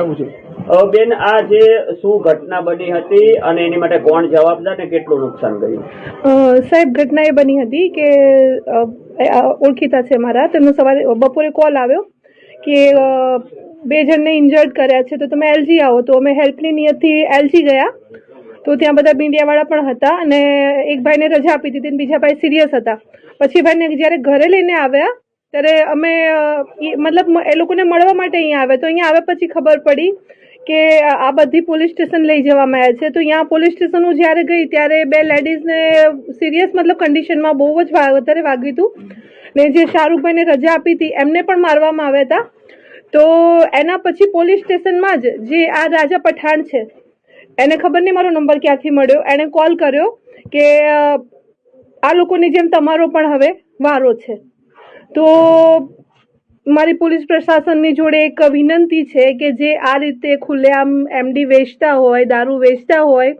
તમને છે બેન આ જે શું ઘટના બની હતી અને એની માટે કોણ જવાબદાર ને કેટલું નુકસાન ગયું સાહેબ ઘટના એ બની હતી કે ઓળખીતા છે મારા. તેમનો સવારે બપોરે કોલ આવ્યો કે બે જણને ઇન્જર્ડ કર્યા છે. તો તમે એલજી આવો. તો અમે હેલ્પની નિયતથી એલજી ગયા. તો ત્યાં બધા મીડિયાવાળા પણ હતા અને એક ભાઈને રજા આપી દીધી અને બીજા ભાઈ સિરિયસ હતા. પછી ભાઈને જ્યારે ઘરે લઈને આવ્યા ત્યારે અમે મતલબ એ લોકોને મળવા માટે અહીંયા આવે. તો અહીંયા આવ્યા પછી ખબર પડી કે આ બધી પોલીસ સ્ટેશન લઈ જવામાં આવ્યા છે. તો અહીંયા પોલીસ સ્ટેશન હું જ્યારે ગઈ ત્યારે બે લેડીઝને સિરિયસ મતલબ કન્ડિશનમાં બહુ જ વધારે વાગ્યું હતું. ને જે શાહરૂખભાઈને રજા આપી હતી, એમને પણ મારવામાં આવ્યા હતા. તો એના પછી પોલીસ સ્ટેશનમાં જ જે આ રાજા પઠાણ છે, એને ખબર નહીં મારો નંબર ક્યાંથી મળ્યો. એણે કોલ કર્યો કે આ લોકોની જેમ તમારો પણ હવે વારો છે. તો મારી પોલીસ પ્રશાસનની જોડે એક વિનંતી છે કે જે આ રીતે ખુલ્લેઆમ એમડી વેચતા હોય, દારૂ વેચતા હોય,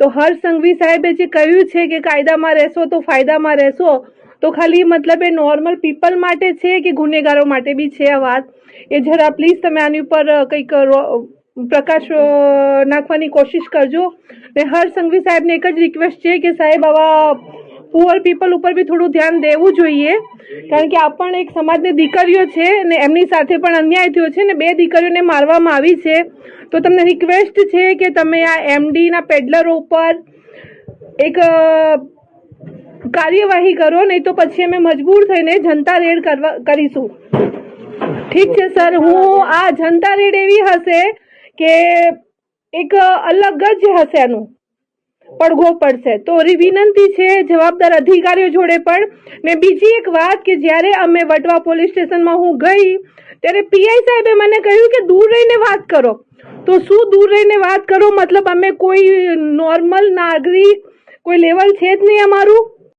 તો હર સંઘવી સાહેબે જે કહ્યું છે કે કાયદામાં રહેશો તો ફાયદામાં રહેશો, તો ખાલી મતલબ એ નોર્મલ પીપલ માટે છે કે ગુનેગારો માટે બી છે આ વાત? એ જરા પ્લીઝ તમે આની ઉપર કંઈક પ્રકાશ નાખવાની કોશિશ કરજો. ને હર સંઘવી સાહેબને એક જ રિક્વેસ્ટ છે કે સાહેબ આવા પુઅર પીપલ ઉપર બી થોડું ધ્યાન દેવું જોઈએ. કારણ કે આ પણ એક સમાજની દીકરીઓ છે ને એમની સાથે પણ અન્યાય થયો છે ને બે દીકરીઓને મારવામાં આવી છે. તો તમને રિક્વેસ્ટ છે કે તમે આ એમડીના પેડલરો ઉપર એક કાર્યવાહી કરો, નહીં તો પછી અમે મજબૂર થઈને જનતા રેડ કરવા, કરીશું. ઠીક છે, સર. હું આ જનતા રેડ એવી હશે કે એક અલગ જ હશે એનું પડઘો પડશે. તો વિનંતી છે, જવાબદાર અધિકારીઓ જોડે પણ. ને બીજી એક વાત કે જ્યારે અમે વટવા પોલીસ સ્ટેશનમાં હું ગઈ, ત્યારે પીઆઈ સાહેબે મને કહ્યું કે દૂર રહીને વાત કરો. તો શું દૂર રહીને વાત કરો? મતલબ અમે કોઈ નોર્મલ નાગરિક, કોઈ લેવલ છે જ નહીં અમારું?